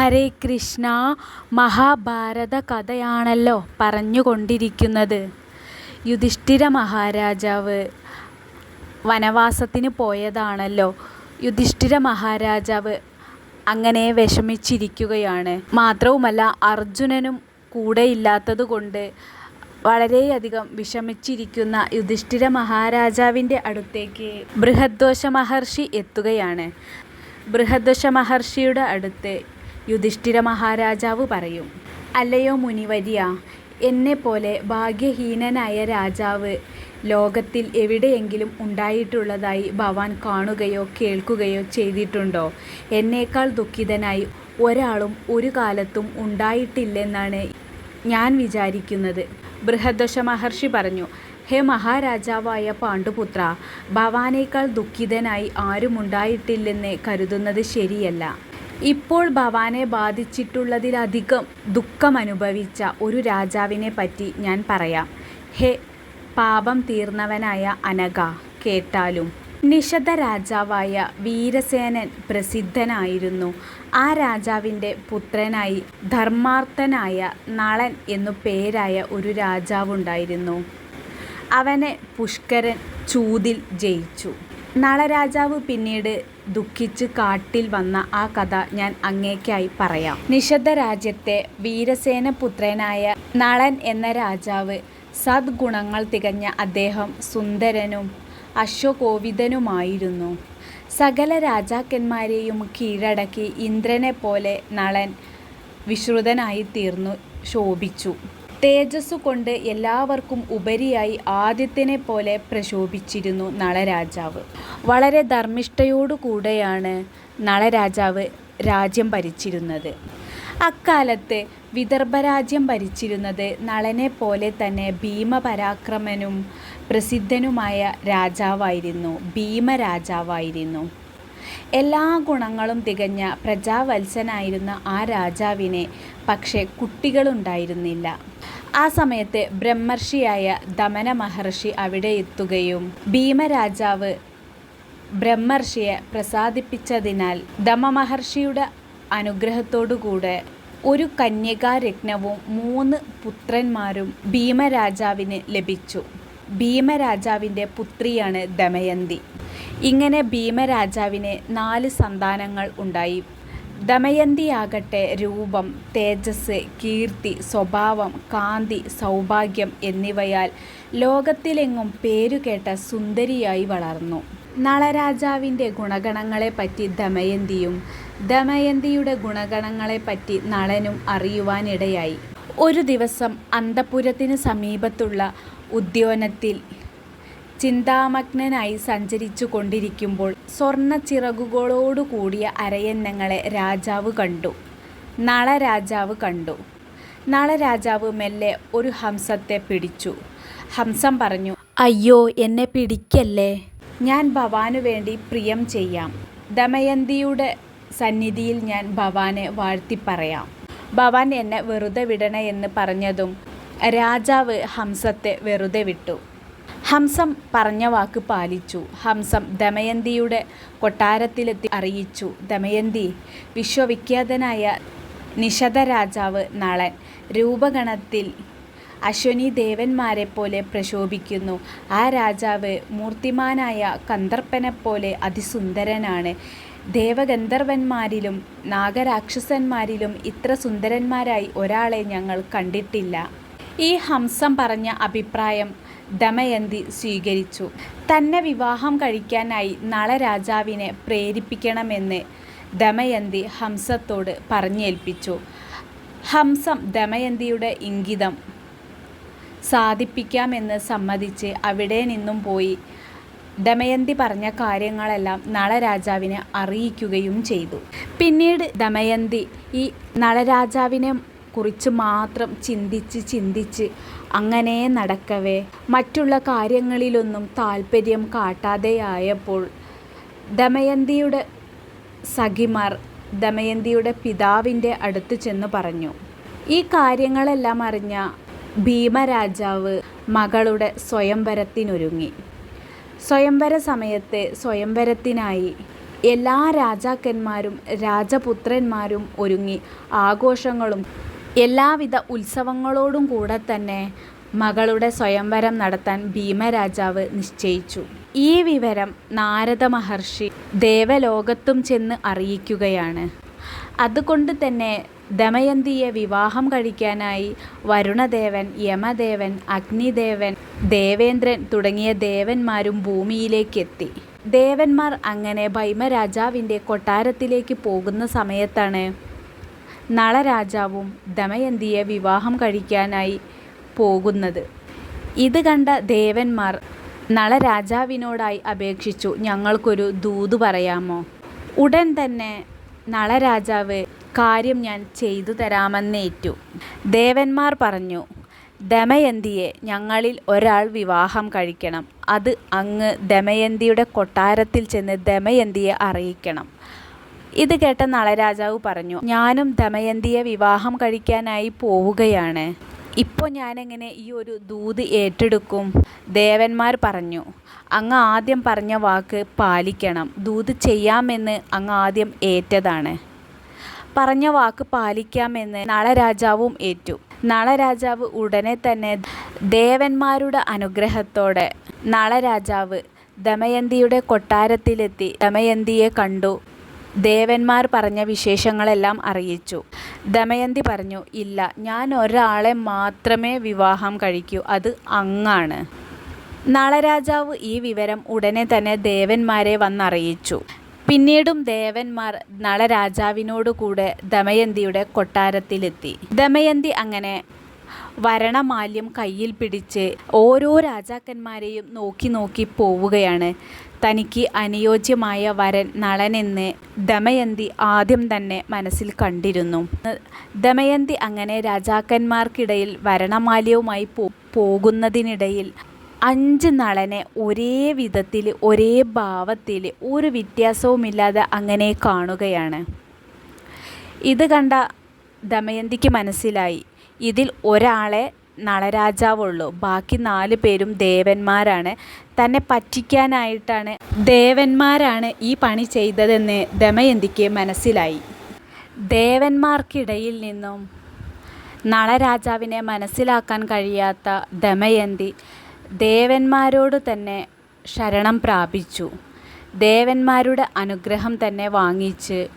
ഹരേ കൃഷ്ണ മഹാഭാരത കഥയാണല്ലോ പറഞ്ഞുകൊണ്ടിരിക്കുന്നത്. യുധിഷ്ഠിര മഹാരാജാവ് വനവാസത്തിന് പോയതാണല്ലോ. യുധിഷ്ഠിര മഹാരാജാവ് അങ്ങനെ വിഷമിച്ചിരിക്കുകയാണ്. മാത്രവുമല്ല അർജുനനും കൂടെയില്ലാത്തത് കൊണ്ട് വളരെയധികം വിഷമിച്ചിരിക്കുന്ന യുധിഷ്ഠിര മഹാരാജാവിന്റെ അടുത്തേക്ക് ബൃഹദ്ദോഷ മഹർഷി എത്തുകയാണ്. ബൃഹദ്ദോഷ മഹർഷിയുടെ അടുത്ത് യുധിഷ്ഠിര മഹാരാജാവ് പറയും. അല്ലയോ മുനിവര്യ എന്നെപ്പോലെ ഭാഗ്യഹീനനായ രാജാവ് ലോകത്തിൽ എവിടെയെങ്കിലും ഉണ്ടായിട്ടുള്ളതായി ഭവാൻ കാണുകയോ കേൾക്കുകയോ ചെയ്തിട്ടുണ്ടോ? എന്നേക്കാൾ ദുഃഖിതനായി ഒരാളും ഒരു കാലത്തും ഉണ്ടായിട്ടില്ലെന്നാണ് ഞാൻ വിചാരിക്കുന്നത്. ബൃഹദ്വശ മഹർഷി പറഞ്ഞു ഹേ മഹാരാജാവായ പാണ്ഡുപുത്ര ഭവാനേക്കാൾ ദുഃഖിതനായി ആരുമുണ്ടായിട്ടില്ലെന്ന് കരുതുന്നത് ശരിയല്ല. ഇപ്പോൾ ഭവാനെ ബാധിച്ചിട്ടുള്ളതിലധികം ദുഃഖമനുഭവിച്ച ഒരു രാജാവിനെ പറ്റി ഞാൻ പറയാം. ഹേ പാപം തീർന്നവനായ അനഘ കേട്ടാലും. നിഷധ രാജാവായ വീരസേനൻ പ്രസിദ്ധനായിരുന്നു. ആ രാജാവിന്റെ പുത്രനായി ധർമാർത്ഥനായ നളൻ എന്നു പേരായ ഒരു രാജാവുണ്ടായിരുന്നു. അവനെ പുഷ്കരൻ ചൂതിൽ ജയിച്ചു. നളരാജാവ് പിന്നീട് ദുഃഖിച്ച് കാട്ടിൽ വന്ന ആ കഥ ഞാൻ അങ്ങേക്കായി പറയാം. നിഷദ്ധ രാജ്യത്തെ വീരസേന പുത്രനായ നളൻ എന്ന രാജാവ് സദ്ഗുണങ്ങൾ തികഞ്ഞ അദ്ദേഹം സുന്ദരനും അശ്വകോവിതനുമായിരുന്നു സകല രാജാക്കന്മാരെയും കീഴടക്കി ഇന്ദ്രനെ പോലെ നളൻ വിശ്രുതനായി തീർന്നു ശോഭിച്ചു. തേജസ്സു കൊണ്ട് എല്ലാവർക്കും ഉപരിയായി ആദിത്യനെ പോലെ പ്രശോഭിച്ചിരുന്നു നളരാജാവ്. വളരെ ധർമ്മിഷ്ഠയോടുകൂടെയാണ് നളരാജാവ് രാജ്യം ഭരിച്ചിരുന്നത്. അക്കാലത്ത് വിദർഭരാജ്യം ഭരിച്ചിരുന്നത് നളനെ പോലെ തന്നെ ഭീമപരാക്രമനും പ്രസിദ്ധനുമായ രാജാവായിരുന്നു ഭീമരാജാവായിരുന്നു. എല്ലാ ഗുണങ്ങളും തികഞ്ഞ പ്രജാവത്സനായിരുന്ന ആ രാജാവിനെ പക്ഷേ കുട്ടികളുണ്ടായിരുന്നില്ല. ആ സമയത്ത് ബ്രഹ്മർഷിയായ ദമന മഹർഷി അവിടെ എത്തുകയും ഭീമരാജാവ് ബ്രഹ്മർഷിയെ പ്രസാദിപ്പിച്ചതിനാൽ ദമമഹർഷിയുടെ അനുഗ്രഹത്തോടുകൂടെ ഒരു കന്യകാരത്നവും മൂന്ന് പുത്രന്മാരും ഭീമരാജാവിന് ലഭിച്ചു. ഭീമരാജാവിന്റെ പുത്രിയാണ് ദമയന്തി. ഇങ്ങനെ ഭീമരാജാവിന് നാല് സന്താനങ്ങൾ ഉണ്ടായി. ദമയന്തിയാകട്ടെ രൂപം തേജസ് കീർത്തി സ്വഭാവം കാന്തി സൗഭാഗ്യം എന്നിവയാൽ ലോകത്തിലെങ്ങും പേരുകേട്ട സുന്ദരിയായി വളർന്നു. നളരാജാവിന്റെ ഗുണഗണങ്ങളെപ്പറ്റി ദമയന്തിയും ദമയന്തിയുടെ ഗുണഗണങ്ങളെപ്പറ്റി നളനും അറിയുവാനിടയായി. ഒരു ദിവസം അന്തപുരത്തിന് സമീപത്തുള്ള ഉദ്യാനത്തിൽ ചിന്താമഗ്നനായി സഞ്ചരിച്ചു കൊണ്ടിരിക്കുമ്പോൾ സ്വർണ ചിറകുകളോടുകൂടിയ അരയന്നങ്ങളെ രാജാവ് കണ്ടു. നളരാജാവ് കണ്ടു. നളരാജാവ് മെല്ലെ ഒരു ഹംസത്തെ പിടിച്ചു. ഹംസം പറഞ്ഞു അയ്യോ എന്നെ പിടിക്കല്ലേ? ഞാൻ ഭവാനു വേണ്ടി പ്രിയം ചെയ്യാം. ദമയന്തിയുടെ സന്നിധിയിൽ ഞാൻ ഭവാനെ വാഴ്ത്തിപ്പറയാം ഭവാൻ എന്നെ വെറുതെ വിടണേ എന്ന് പറഞ്ഞതും രാജാവ് ഹംസത്തെ വെറുതെ വിട്ടു. ഹംസം പറഞ്ഞ വാക്ക് പാലിച്ചു. ഹംസം ദമയന്തിയുടെ കൊട്ടാരത്തിലെത്തി അറിയിച്ചു. ദമയന്തി വിശ്വവിഖ്യാതനായ നിഷധ രാജാവ് നളൻ രൂപഗണത്തിൽ അശ്വനി ദേവന്മാരെ പോലെ പ്രശോഭിക്കുന്നു. ആ രാജാവ് മൂർത്തിമാനായ കന്ദർപ്പനെപ്പോലെ അതിസുന്ദരനാണ്. ദേവഗന്ധർവന്മാരിലും നാഗരാക്ഷസന്മാരിലും ഇത്ര സുന്ദരന്മാരായി ഒരാളെ ഞങ്ങൾ കണ്ടിട്ടില്ല. ഈ ഹംസം പറഞ്ഞ അഭിപ്രായം ദമയന്തി സ്വീകരിച്ചു. തന്നെ വിവാഹം കഴിക്കാനായി നളരാജാവിനെ പ്രേരിപ്പിക്കണമെന്ന് ദമയന്തി ഹംസത്തോട് പറഞ്ഞേൽപ്പിച്ചു. ഹംസം ദമയന്തിയുടെ ഇംഗിതം സാധിപ്പിക്കാമെന്ന് സമ്മതിച്ച് അവിടെ നിന്നും പോയി. ദമയന്തി പറഞ്ഞ കാര്യങ്ങളെല്ലാം നളരാജാവിനെ അറിയിക്കുകയും ചെയ്തു. പിന്നീട് ദമയന്തി ഈ നളരാജാവിനെ കുറിച്ച് മാത്രം ചിന്തിച്ച് ചിന്തിച്ച് അങ്ങനെ നടക്കവേ. മറ്റുള്ള കാര്യങ്ങളിലൊന്നും താല്പര്യം കാട്ടാതെയായപ്പോൾ ദമയന്തിയുടെ സഖിമാർ ദമയന്തിയുടെ പിതാവിന്റെ അടുത്ത് ചെന്ന് പറഞ്ഞു ഈ കാര്യങ്ങളെല്ലാം അറിഞ്ഞ ഭീമരാജാവ് മകളുടെ സ്വയംവരത്തിനൊരുങ്ങി. സ്വയംവര സമയത്തെ സ്വയംവരത്തിനായി എല്ലാ രാജാക്കന്മാരും രാജപുത്രന്മാരും ഒരുങ്ങി ആഘോഷങ്ങളും എല്ലാവിധ ഉത്സവങ്ങളോടും കൂടെ തന്നെ മകളുടെ സ്വയംവരം നടത്താൻ ഭീമരാജാവ് നിശ്ചയിച്ചു. ഈ വിവരം നാരദ മഹർഷി ദേവലോകത്തും ചെന്ന് അറിയിക്കുകയാണ്. അതുകൊണ്ട് തന്നെ ദമയന്തിയെ വിവാഹം കഴിക്കാനായി വരുണദേവൻ, യമദേവൻ, അഗ്നിദേവൻ, ദേവേന്ദ്രൻ തുടങ്ങിയ ദേവന്മാരും ഭൂമിയിലേക്കെത്തി. ദേവന്മാർ അങ്ങനെ ഭൈമരാജാവിന്റെ കൊട്ടാരത്തിലേക്ക് പോകുന്ന സമയത്താണ് നളരാജാവും ദമയന്തിയെ വിവാഹം കഴിക്കാനായി പോകുന്നത്. ഇത് കണ്ട ദേവന്മാർ നളരാജാവിനോടായി അപേക്ഷിച്ചു "ഞങ്ങൾക്കൊരു ദൂത് പറയാമോ? " ഉടൻ തന്നെ നളരാജാവ് കാര്യം ഞാൻ ചെയ്തു തരാമെന്നേറ്റു. ദേവന്മാർ പറഞ്ഞു "ദമയന്തിയെ ഞങ്ങളിൽ ഒരാൾ വിവാഹം കഴിക്കണം. അത് അങ്ങ് ദമയന്തിയുടെ കൊട്ടാരത്തിൽ ചെന്ന് ദമയന്തിയെ അറിയിക്കണം. " ഇത് കേട്ട നളരാജാവ് പറഞ്ഞു "ഞാനും ദമയന്തിയെ വിവാഹം കഴിക്കാനായി പോവുകയാണ്. ഇപ്പോൾ ഞാനെങ്ങനെ ഈ ഒരു ദൂത് ഏറ്റെടുക്കും? " ദേവന്മാർ പറഞ്ഞു "അങ്ങ് ആദ്യം പറഞ്ഞ വാക്ക് പാലിക്കണം. ദൂത് ചെയ്യാമെന്ന് അങ്ങ് ആദ്യം ഏറ്റതാണ്. പറഞ്ഞ വാക്ക് പാലിക്കാമെന്ന് " നളരാജാവും ഏറ്റു. നളരാജാവ് ഉടനെ തന്നെ ദേവന്മാരുടെ അനുഗ്രഹത്തോടെ നളരാജാവ് ദമയന്തിയുടെ കൊട്ടാരത്തിലെത്തി ദമയന്തിയെ കണ്ടു ദേവന്മാർ പറഞ്ഞ വിശേഷങ്ങളെല്ലാം അറിയിച്ചു. ദമയന്തി പറഞ്ഞു "ഇല്ല, ഞാൻ ഒരാളെ മാത്രമേ വിവാഹം കഴിക്കൂ. അത് അങ്ങാണ്. " നളരാജാവ് ഈ വിവരം ഉടനെ തന്നെ ദേവന്മാരെ വന്നറിയിച്ചു. പിന്നീടും ദേവന്മാർ നളരാജാവിനോടുകൂടെ ദമയന്തിയുടെ കൊട്ടാരത്തിലെത്തി. ദമയന്തി അങ്ങനെ വരണമാല്യം കയ്യിൽ പിടിച്ച് ഓരോ രാജാക്കന്മാരെയും നോക്കി നോക്കി പോവുകയാണ്. തനിക്ക് അനുയോജ്യമായ വരൻ നളനെന്ന് ദമയന്തി ആദ്യം തന്നെ മനസ്സിൽ കണ്ടിരുന്നു. ദമയന്തി അങ്ങനെ രാജാക്കന്മാർക്കിടയിൽ വരണമാല്യവുമായി പോകുന്നതിനിടയിൽ അഞ്ച് നളനെ ഒരേ വിധത്തിൽ ഒരേ ഭാവത്തിൽ ഒരു വ്യത്യാസവുമില്ലാതെ അങ്ങനെ കാണുകയാണ്. ഇത് കണ്ട ദമയന്തിക്ക് മനസ്സിലായി ഇതിൽ ഒരാളെ നളരാജാവുള്ളൂ. ബാക്കി നാല് പേരും ദേവന്മാരാണ്. തന്നെ പറ്റിക്കാനായിട്ടാണ് ദേവന്മാരാണ് ഈ പണി ചെയ്തതെന്ന് ദമയന്തിക്ക് മനസ്സിലായി. ദേവന്മാർക്കിടയിൽ നിന്നും നളരാജാവിനെ മനസ്സിലാക്കാൻ കഴിയാത്ത ദമയന്തി ദേവന്മാരോട് തന്നെ ശരണം പ്രാപിച്ചു. ദേവന്മാരുടെ അനുഗ്രഹം തന്നെ വാങ്ങിച്ച്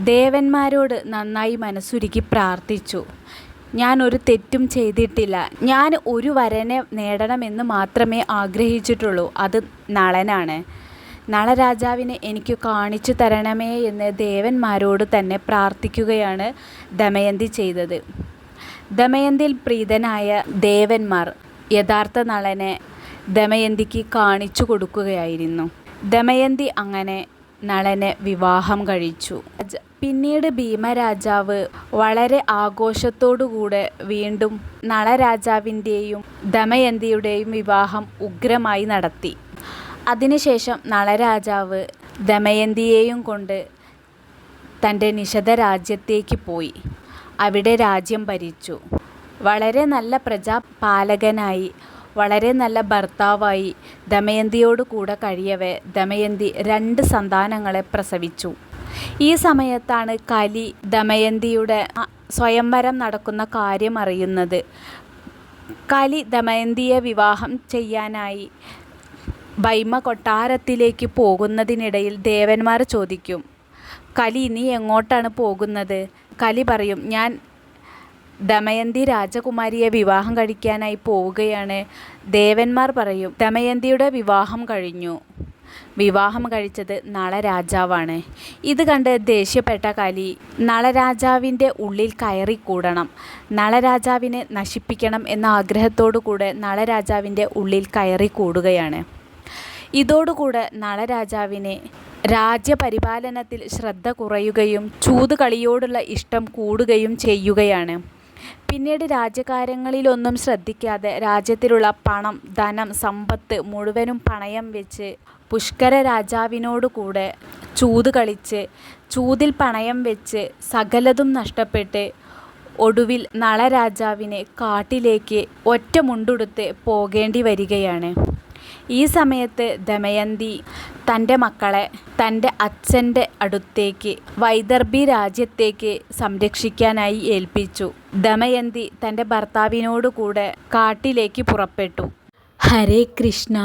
ദേവന്മാരോട് നന്നായി മനസ്സുരുക്കി പ്രാർത്ഥിച്ചു "ഞാൻ ഒരു തെറ്റും ചെയ്തിട്ടില്ല. ഞാൻ ഒരു വരനെ നേടണമെന്ന് മാത്രമേ ആഗ്രഹിച്ചിട്ടുള്ളൂ. അത് നളനാണ്. നളരാജാവിനെ എനിക്ക് കാണിച്ചു തരണമേ എന്ന് ദേവന്മാരോട് തന്നെ പ്രാർത്ഥിക്കുകയാണ് ദമയന്തി ചെയ്തത്. ദമയന്തിയിൽ പ്രീതനായ ദേവന്മാർ യഥാർത്ഥ നളനെ ദമയന്തിക്ക് കാണിച്ചു കൊടുക്കുകയായിരുന്നു. ദമയന്തി അങ്ങനെ നളനെ വിവാഹം കഴിച്ചു. പിന്നീട് ഭീമരാജാവ് വളരെ ആഘോഷത്തോടുകൂടെ വീണ്ടും നളരാജാവിന്റെയും ദമയന്തിയുടെയും വിവാഹം ഉഗ്രമായി നടത്തി. അതിനുശേഷം നളരാജാവ് ദമയന്തിയെയും കൊണ്ട് തന്റെ തന്റെ നിഷധരാജ്യത്തേക്ക് പോയി അവിടെ രാജ്യം ഭരിച്ചു. വളരെ നല്ല പ്രജാപാലകനായി, വളരെ നല്ല ഭർത്താവായി ദമയന്തിയോട് കൂടെ കഴിയവേ ദമയന്തി രണ്ട് സന്താനങ്ങളെ പ്രസവിച്ചു. ഈ സമയത്താണ് കലി ദമയന്തിയുടെ സ്വയംവരം നടക്കുന്ന കാര്യം അറിയുന്നത്. കലി ദമയന്തിയെ വിവാഹം ചെയ്യാനായി ഭൈമ കൊട്ടാരത്തിലേക്ക് പോകുന്നതിനിടയിൽ ദേവന്മാർ ചോദിക്കും "കലി, നീ എങ്ങോട്ടാണ് പോകുന്നത്? " കലി പറയും "ഞാൻ ദമയന്തി രാജകുമാരിയെ വിവാഹം കഴിക്കാനായി പോവുകയാണ്. " ദേവന്മാർ പറയും "ദമയന്തിയുടെ വിവാഹം കഴിഞ്ഞു. വിവാഹം കഴിച്ചത് നളരാജാവാണ്. " ഇത് കണ്ട് ദേഷ്യപ്പെട്ട കലി നളരാജാവിന്റെ ഉള്ളിൽ കയറി കൂടണം നളരാജാവിനെ നശിപ്പിക്കണം എന്ന ആഗ്രഹത്തോടു കൂടെ നളരാജാവിന്റെ ഉള്ളിൽ കയറിക്കൂടുകയാണ്. ഇതോടുകൂടെ നളരാജാവിനെ രാജ്യപരിപാലനത്തിൽ ശ്രദ്ധ കുറയുകയും ചൂതുകളിയോടുള്ള ഇഷ്ടം കൂടുകയും ചെയ്യുകയാണ്. പിന്നീട് രാജ്യകാര്യങ്ങളിലൊന്നും ശ്രദ്ധിക്കാതെ രാജ്യത്തിലുള്ള പണം, ധനം, സമ്പത്ത് മുഴുവനും പണയം വെച്ച് പുഷ്കര കൂടെ ചൂത് കളിച്ച്, ചൂതിൽ പണയം വെച്ച് സകലതും നഷ്ടപ്പെട്ട് ഒടുവിൽ നളരാജാവിനെ കാട്ടിലേക്ക് ഒറ്റമുണ്ടുടുത്ത് പോകേണ്ടി വരികയാണ്. ഈ സമയത്ത് ദമയന്തി തന്റെ മക്കളെ തന്റെ അച്ഛന്റെ അടുത്തേക്ക് വൈദർഭി രാജ്യത്തേക്ക് സംരക്ഷിക്കാനായി ഏൽപ്പിച്ചു. ദമയന്തി തന്റെ ഭർത്താവിനോട് കൂടെ കാട്ടിലേക്ക് പുറപ്പെട്ടു. ഹരേ കൃഷ്ണ.